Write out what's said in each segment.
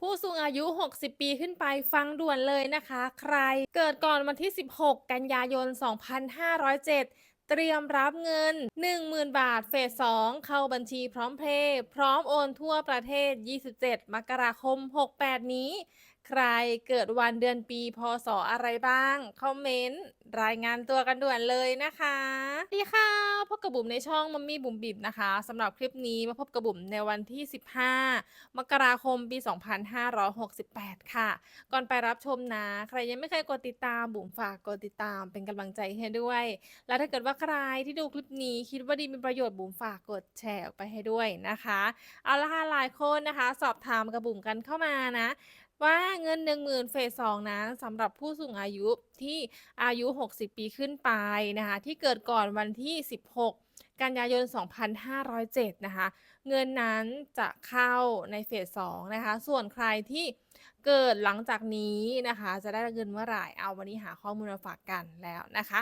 ผู้สูงอายุ 60 ปีขึ้นไปฟังด่วนเลยนะคะ ใครเกิดก่อนวันที่ 16 กันยายน 2507 เตรียมรับเงิน 10,000 บาทเฟส 2 เข้าบัญชีพร้อมเพย์พร้อมโอนทั่วประเทศ 27 มกราคม 68 นี้ใครเกิดวันเดือนปีพศอะไรบ้าง คอมเมนต์ รายงานตัวกันด่วนเลยนะคะสวัสดีค่ะพบกับบุ๋มในช่องมัมมี่บุ๋มบิบนะคะสำหรับคลิปนี้มาพบกับบุ๋มในวันที่ 15 มกราคมปี 2568 ค่ะ ก่อนไปรับชมนะ ใครยังไม่เคยกดติดตามบุ๋มฝากกดติดตามเป็นกำลังใจให้ด้วย แล้วถ้าเกิดว่าใครที่ดูคลิปนี้คิดว่าดีมีประโยชน์บุ๋มฝากกดแชร์ออกไปให้ด้วยนะคะ เอาละค่ะหลายคนนะคะ สอบถามกับบุ๋มกันเข้ามานะ ว่าเงิน 10,000 เฟส2นะสำหรับผู้สูงอายุที่อายุ 60 ปีขึ้นไปนะคะที่เกิดก่อนวันที่ 16กันยายน 2507 นะคะ เงินนั้นจะเข้าในเฟส2นะคะ ส่วนใครที่เกิดหลังจากนี้นะคะ จะได้เงินเมื่อไหร่ เอาวันนี้หาข้อมูลมาฝากกันแล้วนะคะ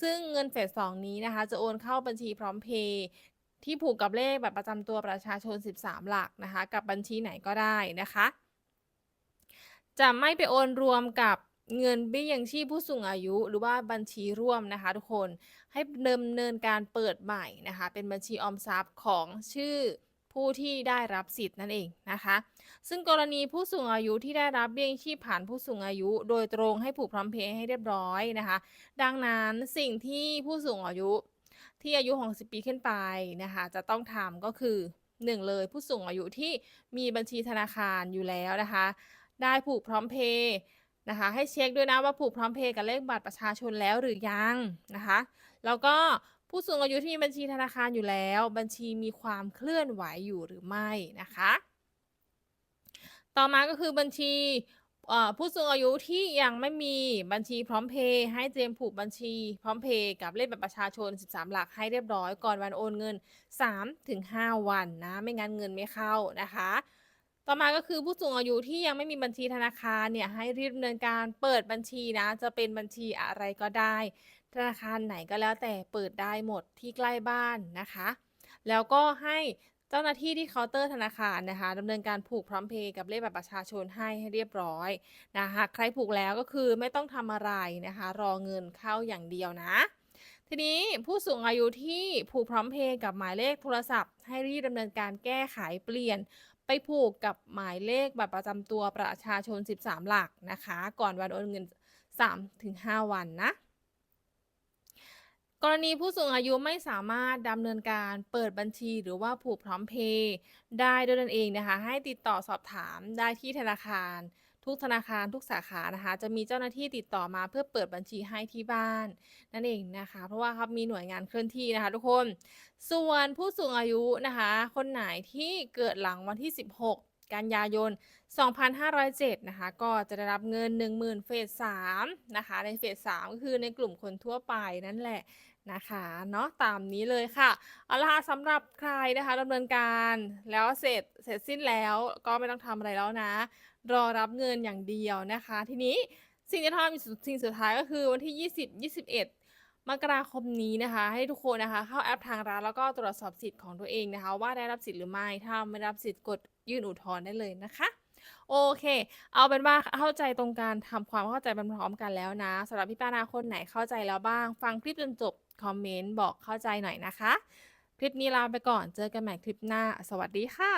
ซึ่งเงินเฟส2นี้นะคะ จะโอนเข้าบัญชีพร้อมเพย์ที่ผูกกับเลขบัตรประจำตัวประชาชน 13 หลักนะคะ กับบัญชีไหนก็ได้นะคะ จะไม่ไปโอนรวมกับเงินเบี้ยยังชีพผู้สูงอายุหรือว่าบัญชีร่วมนะคะ ทุกคนให้ดำเนินการเปิดใหม่นะคะ เป็นบัญชีออมทรัพย์ของชื่อผู้ที่ได้รับสิทธิ์นั่นเองนะคะ ซึ่งกรณีผู้สูงอายุที่ได้รับเบี้ยยังชีพผ่านผู้สูงอายุ โดยตรงให้ผูกพร้อมเพย์ให้เรียบร้อยนะคะ ดังนั้นสิ่งที่ผู้สูงอายุที่อายุ 60 ปีขึ้นไปนะคะ จะต้องทำก็คือ 1 เลยผู้สูงอายุที่มีบัญชีธนาคารอยู่แล้วนะคะ ได้ผูกพร้อมเพย์นะคะให้เช็คด้วยนะว่าผูกพร้อมเพย์กับเลขบัตรประชาชนแล้วหรือยังนะคะแล้วก็ผู้สูงอายุที่มีบัญชีธนาคารอยู่แล้ว บัญชีมีความเคลื่อนไหวอยู่หรือไม่นะคะ ต่อมาก็คือบัญชีผู้สูงอายุที่ยังไม่มีบัญชีพร้อมเพย์ให้เตรียมผูกบัญชีพร้อมเพย์กับเลขบัตรประชาชน 13 หลักให้เรียบร้อยก่อนวันโอนเงิน 3-5 วันนะ ไม่งั้นเงินไม่เข้านะคะ ต่อมาก็คือผู้สูงอายุที่ยังไม่มีบัญชีธนาคารเนี่ยให้รีบดำเนินการเปิดบัญชีนะ จะเป็นบัญชีอะไรก็ได้ ธนาคารไหนก็แล้วแต่เปิดได้หมดที่ใกล้บ้านนะคะ แล้วก็ให้เจ้าหน้าที่ที่เคาน์เตอร์ธนาคารนะคะดำเนินการผูกพร้อมเพย์กับเลขบัตรประชาชนให้ให้เรียบร้อยนะคะใครผูกแล้วก็คือไม่ต้องทำอะไรนะคะ รอเงินเข้าอย่างเดียวนะทีนี้ผู้สูงอายุที่ผูกพร้อมเพย์กับหมายเลขโทรศัพท์ ให้รีบดำเนินการแก้ไขเปลี่ยน ไปผูกกับหมายเลขบัตรประจำตัวประชาชน 13 หลักนะคะ ก่อนวันโอนเงิน 3-5 วันนะ กรณีผู้สูงอายุไม่สามารถดำเนินการเปิดบัญชีหรือว่าผูกพร้อมเพย์ได้ด้วยตนเองนะคะ ให้ติดต่อสอบถามได้ที่ธนาคาร ทุกธนาคารทุกสาขานะคะ จะมีเจ้าหน้าที่ติดต่อมาเพื่อเปิดบัญชีให้ที่บ้าน นั่นเองนะคะ เพราะว่าครับมีหน่วยงานเคลื่อนที่นะคะ ทุกคน ส่วนผู้สูงอายุนะคะ คนไหนที่เกิดหลังวันที่ 16 กันยายน 2507 นะคะ ก็จะได้รับเงิน 10,000 เฟส3นะคะ ในเฟส3ก็คือในกลุ่มคนทั่วไปนั่นแหละนะคะเนาะตามนี้เลยค่ะเอาละค่ะสำหรับใครนะคะดำเนินการแล้วเสร็จเสร็จสิ้นแล้วก็ไม่ต้องทำอะไรแล้วนะ รอรับเงินอย่างเดียวนะคะ ทีนี้สิ่งที่ทำสิ่งสุดท้ายก็คือวันที่ 20 21มกราคมนี้นะคะ ให้ทุกคนนะคะ เข้าแอปทางร้านแล้วก็ตรวจสอบสิทธิ์ของตัวเองนะคะ ว่าได้รับสิทธิ์หรือไม่ถ้าไม่รับสิทธิ์กด ยื่นอุทธรณ์ได้เลยนะคะโอเค เอาเป็นว่าเข้าใจตรงการทำความเข้าใจไปพร้อมกันแล้วนะสำหรับพี่ป้านาคนไหนเข้าใจแล้วบ้าง ฟังคลิปจนจบคอมเมนต์บอกเข้าใจหน่อยนะคะ คลิปนี้ลาไปก่อนเจอกันใหม่คลิปหน้า สวัสดีค่ะ